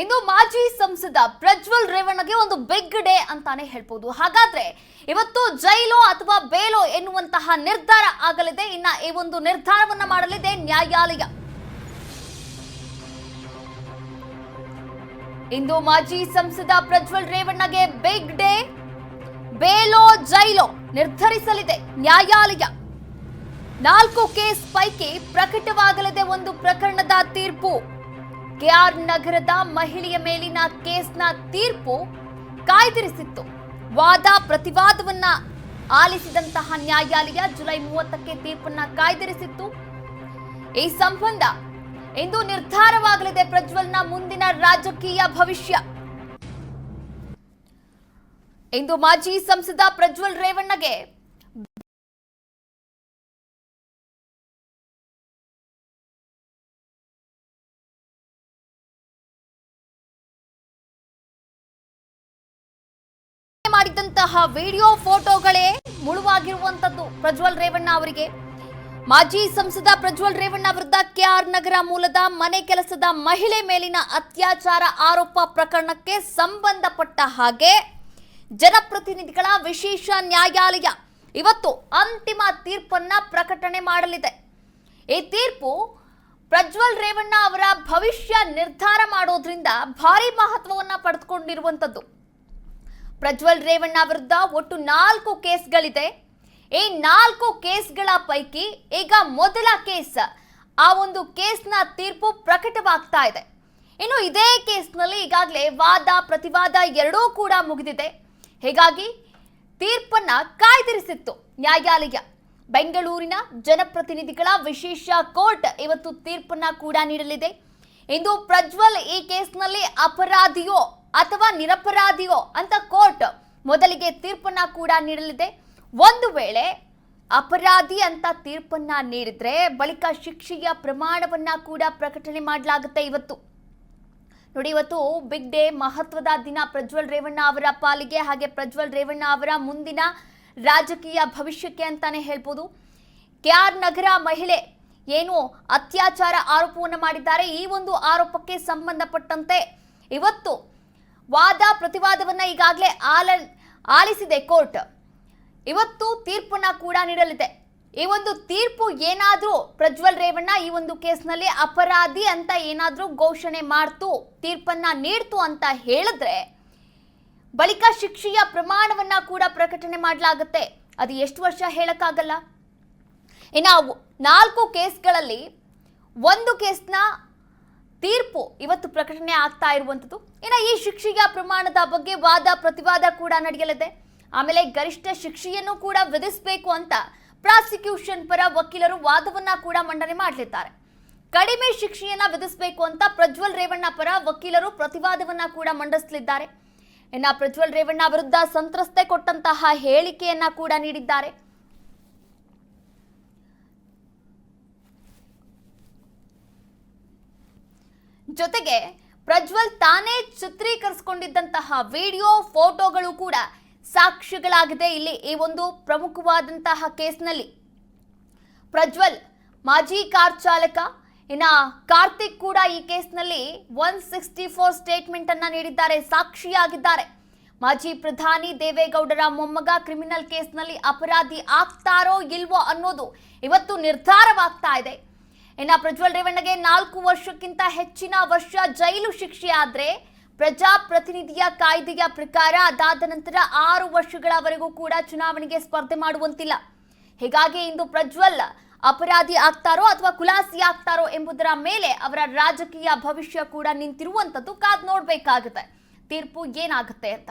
ಇಂದು ಮಾಜಿ ಸಂಸದ ಪ್ರಜ್ವಲ್ ರೇವಣ್ಣಗೆ ಒಂದು ಬಿಗ್ ಡೇ ಅಂತಾನೆ ಹೇಳ್ಬೋದು. ಹಾಗಾದ್ರೆ ಇವತ್ತು ಜೈಲೋ ಅಥವಾ ಬೇಲೋ ಎನ್ನುವಂತಹ ನಿರ್ಧಾರ ಆಗಲಿದೆ? ಇನ್ನ ಈ ಒಂದು ನಿರ್ಧಾರವನ್ನ ಮಾಡಲಿದೆ ನ್ಯಾಯಾಲಯ. ಇಂದು ಮಾಜಿ ಸಂಸದ ಪ್ರಜ್ವಲ್ ರೇವಣ್ಣಗೆ ಬಿಗ್ ಡೇ, ಬೇಲೋ, ಜೈಲೋ ನಿರ್ಧರಿಸಲಿದೆ ನ್ಯಾಯಾಲಯ. ನಾಲ್ಕು ಕೇಸ್ ಪೈಕಿ ಪ್ರಕಟವಾಗಲಿದೆ ಒಂದು ಪ್ರಕರಣದ ತೀರ್ಪು. ಕೆಆರ್ ನಗರದ ಮಹಿಳೆಯ ಮೇಲಿನ ಕೇಸ್ನ ತೀರ್ಪು ಕಾಯ್ದಿರಿಸಿತ್ತು. ವಾದ ಪ್ರತಿವಾದವನ್ನ ಆಲಿಸಿದಂತಹ ನ್ಯಾಯಾಲಯ ಜುಲೈ ಮೂವತ್ತಕ್ಕೆ ತೀರ್ಪನ್ನ ಕಾಯ್ದಿರಿಸಿತ್ತು. ಈ ಸಂಬಂಧ ಇಂದು ನಿರ್ಧಾರವಾಗಲಿದೆ ಪ್ರಜ್ವಲ್ನ ಮುಂದಿನ ರಾಜಕೀಯ ಭವಿಷ್ಯ. ಇಂದು ಮಾಜಿ ಸಂಸದ ಪ್ರಜ್ವಲ್ ರೇವಣ್ಣಗೆ ಮಾಡಿದಂತಹ ವಿಡಿಯೋ ಫೋಟೋಗಳೇ ಮುಳುವಾಗಿರುವಂತದ್ದು ಪ್ರಜ್ವಲ್ ರೇವಣ್ಣ ಅವರಿಗೆ. ಮಾಜಿ ಸಂಸದ ಪ್ರಜ್ವಲ್ ರೇವಣ್ಣ ವಿರುದ್ಧ ಕೆಆರ್ ನಗರ ಮೂಲದ ಮನೆ ಕೆಲಸದ ಮಹಿಳೆ ಮೇಲಿನ ಅತ್ಯಾಚಾರ ಆರೋಪ ಪ್ರಕರಣಕ್ಕೆ ಸಂಬಂಧಪಟ್ಟ ಹಾಗೆ ಜನಪ್ರತಿನಿಧಿಗಳ ವಿಶೇಷ ನ್ಯಾಯಾಲಯ ಇವತ್ತು ಅಂತಿಮ ತೀರ್ಪನ್ನ ಪ್ರಕಟಣೆ ಮಾಡಲಿದೆ. ಈ ತೀರ್ಪು ಪ್ರಜ್ವಲ್ ರೇವಣ್ಣ ಅವರ ಭವಿಷ್ಯ ನಿರ್ಧಾರ ಮಾಡೋದ್ರಿಂದ ಭಾರಿ ಮಹತ್ವವನ್ನ ಪಡೆದುಕೊಂಡಿರುವಂತದ್ದು ಪ್ರಜ್ವಲ್ ರೇವಣ್ಣ ವಿರುದ್ಧ ಒಟ್ಟು ನಾಲ್ಕು ಕೇಸ್ಗಳಿದೆ. ಈ ನಾಲ್ಕು ಕೇಸ್ಗಳ ಪೈಕಿ ಈಗ ಮೊದಲ ಕೇಸ್, ಆ ಒಂದು ಕೇಸ್ನ ತೀರ್ಪು ಪ್ರಕಟವಾಗ್ತಾ ಇದೆ. ಇನ್ನು ಇದೇ ಕೇಸ್ನಲ್ಲಿ ಈಗಾಗಲೇ ವಾದ, ಪ್ರತಿವಾದ ಎರಡೂ ಕೂಡ ಮುಗಿದಿದೆ. ಹೀಗಾಗಿ ತೀರ್ಪನ್ನ ಕಾಯ್ದಿರಿಸಿತ್ತು ನ್ಯಾಯಾಲಯ. ಬೆಂಗಳೂರಿನ ಜನಪ್ರತಿನಿಧಿಗಳ ವಿಶೇಷ ಕೋರ್ಟ್ ಇವತ್ತು ತೀರ್ಪನ್ನ ಕೂಡ ನೀಡಲಿದೆ. ಇಂದು ಪ್ರಜ್ವಲ್ ಈ ಕೇಸ್ನಲ್ಲಿ ಅಪರಾಧಿಯೋ ಅಥವಾ ನಿರಪರಾಧಿಯೋ ಅಂತ ಕೋರ್ಟ್ ಮೊದಲಿಗೆ ತೀರ್ಪನ್ನ ಕೂಡ ನೀಡಲಿದೆ. ಒಂದು ವೇಳೆ ಅಪರಾಧಿ ಅಂತ ತೀರ್ಪನ್ನ ನೀಡಿದ್ರೆ ಬಳಿಕ ಶಿಕ್ಷೆಯ ಪ್ರಮಾಣವನ್ನ ಕೂಡ ಪ್ರಕಟಣೆ ಮಾಡಲಾಗುತ್ತೆ ಇವತ್ತು. ನೋಡಿ, ಇವತ್ತು ಬಿಗ್ ಡೇ ಮಹತ್ವದ ದಿನ. ಪ್ರಜ್ವಲ್ ರೇವಣ್ಣ ಅವರ ಪಾಲಿಗೆ ಹಾಗೆ ಪ್ರಜ್ವಲ್ ರೇವಣ್ಣ ಅವರ ಮುಂದಿನ ರಾಜಕೀಯ ಭವಿಷ್ಯಕ್ಕೆ ಅಂತಾನೆ ಹೇಳ್ಬೋದು. ಕೆಆರ್ ನಗರ ಮಹಿಳೆ ಏನು ಅತ್ಯಾಚಾರ ಆರೋಪವನ್ನು ಮಾಡಿದ್ದಾರೆ. ಈ ಒಂದು ಆರೋಪಕ್ಕೆ ಸಂಬಂಧಪಟ್ಟಂತೆ ಇವತ್ತು ವಾದ ಪ್ರತಿವಾದವನ್ನ ಈಗಾಗಲೇ ಆಲ, ಆಲಿಸಿದೆ ಕೋರ್ಟ್. ಇವತ್ತು ತೀರ್ಪನ್ನ ಕೂಡ ನೀಡಲಿದೆ. ಈ ಒಂದು ತೀರ್ಪು ಏನಾದರೂ ಪ್ರಜ್ವಲ್ ರೇವಣ್ಣ ಈ ಒಂದು ಕೇಸ್ನಲ್ಲಿ ಅಪರಾಧಿ ಅಂತ ಏನಾದರೂ ಘೋಷಣೆ ಮಾಡ್ತು, ತೀರ್ಪನ್ನ ನೀಡ್ತು ಅಂತ ಹೇಳಿದ್ರೆ ಬಳಿಕ ಶಿಕ್ಷೆಯ ಪ್ರಮಾಣವನ್ನ ಕೂಡ ಪ್ರಕಟಣೆ ಮಾಡಲಾಗುತ್ತೆ. ಅದು ಎಷ್ಟು ವರ್ಷ ಹೇಳಕ್ಕಾಗಲ್ಲ? ಇನ್ನು ನಾಲ್ಕು ಕೇಸ್ಗಳಲ್ಲಿ ಒಂದು ಕೇಸ್ನ ತೀರ್ಪು ಇವತ್ತು ಪ್ರಕಟಣೆ ಆಗ್ತಾ ಇರುವಂಥದ್ದು. ಇನ್ನು ಈ ಶಿಕ್ಷೆಯ ಪ್ರಮಾಣದ ಬಗ್ಗೆ ವಾದ, ಪ್ರತಿವಾದ ಕೂಡ ನಡೆಯಲಿದೆ. ಆಮೇಲೆ ಗರಿಷ್ಠ ಶಿಕ್ಷೆಯನ್ನು ಕೂಡ ವಿಧಿಸಬೇಕು ಅಂತ ಪ್ರಾಸಿಕ್ಯೂಷನ್ ಪರ ವಕೀಲರು ವಾದವನ್ನ ಕೂಡ ಮಂಡನೆ ಮಾಡಲಿದ್ದಾರೆ. ಕಡಿಮೆ ಶಿಕ್ಷೆಯನ್ನ ವಿಧಿಸಬೇಕು ಅಂತ ಪ್ರಜ್ವಲ್ ರೇವಣ್ಣ ಪರ ವಕೀಲರು ಪ್ರತಿವಾದವನ್ನ ಕೂಡ ಮಂಡಿಸಲಿದ್ದಾರೆ. ಇನ್ನ ಪ್ರಜ್ವಲ್ ರೇವಣ್ಣ ವಿರುದ್ಧ ಸಂತ್ರಸ್ತೆ ಕೊಟ್ಟಂತಹ ಹೇಳಿಕೆಯನ್ನ ಕೂಡ ನೀಡಿದ್ದಾರೆ. ಜೊತೆಗೆ ಪ್ರಜ್ವಲ್ ತಾನೇ ಚಿತ್ರೀಕರಿಸಿಕೊಂಡಿದ್ದಂತಹ ವಿಡಿಯೋ ಫೋಟೋಗಳು ಕೂಡ ಸಾಕ್ಷಿಗಳಾಗಿದೆ ಇಲ್ಲಿ ಈ ಒಂದು ಪ್ರಮುಖವಾದಂತಹ ಕೇಸ್ನಲ್ಲಿ. ಪ್ರಜ್ವಲ್ ಮಾಜಿ ಕಾರ್ ಚಾಲಕ, ಇನ್ನ ಕಾರ್ತಿಕ್ ಕೂಡ ಈ ಕೇಸ್ನಲ್ಲಿ ಒನ್ ಸಿಕ್ಸ್ಟಿ ಫೋರ್ ಸ್ಟೇಟ್ಮೆಂಟ್ ಅನ್ನ ನೀಡಿದ್ದಾರೆ, ಸಾಕ್ಷಿಯಾಗಿದ್ದಾರೆ. ಮಾಜಿ ಪ್ರಧಾನಿ ದೇವೇಗೌಡರ ಮೊಮ್ಮಗ ಕ್ರಿಮಿನಲ್ ಕೇಸ್ನಲ್ಲಿ ಅಪರಾಧಿ ಆಗ್ತಾರೋ ಇಲ್ವೋ ಅನ್ನೋದು ಇವತ್ತು ನಿರ್ಧಾರವಾಗ್ತಾ ಇದೆ. ಇನ್ನ ಪ್ರಜ್ವಲ್ ರೇವಣ್ಣಗೆ ನಾಲ್ಕು ವರ್ಷಕ್ಕಿಂತ ಹೆಚ್ಚಿನ ವರ್ಷ ಜೈಲು ಶಿಕ್ಷೆ ಆದ್ರೆ ಪ್ರಜಾಪ್ರತಿನಿಧಿಯ ಕಾಯ್ದೆಯ ಪ್ರಕಾರ ಅದಾದ ನಂತರ ಆರು ವರ್ಷಗಳವರೆಗೂ ಕೂಡ ಚುನಾವಣೆಗೆ ಸ್ಪರ್ಧೆ ಮಾಡುವಂತಿಲ್ಲ. ಹೀಗಾಗಿ ಇಂದು ಪ್ರಜ್ವಲ್ ಅಪರಾಧಿ ಆಗ್ತಾರೋ ಅಥವಾ ಕುಲಾಸಿ ಆಗ್ತಾರೋ ಎಂಬುದರ ಮೇಲೆ ಅವರ ರಾಜಕೀಯ ಭವಿಷ್ಯ ಕೂಡ ನಿಂತಿರುವಂತದ್ದು ಕಾದ್ ನೋಡ್ಬೇಕಾಗುತ್ತೆ. ತೀರ್ಪು ಏನಾಗುತ್ತೆ ಅಂತ.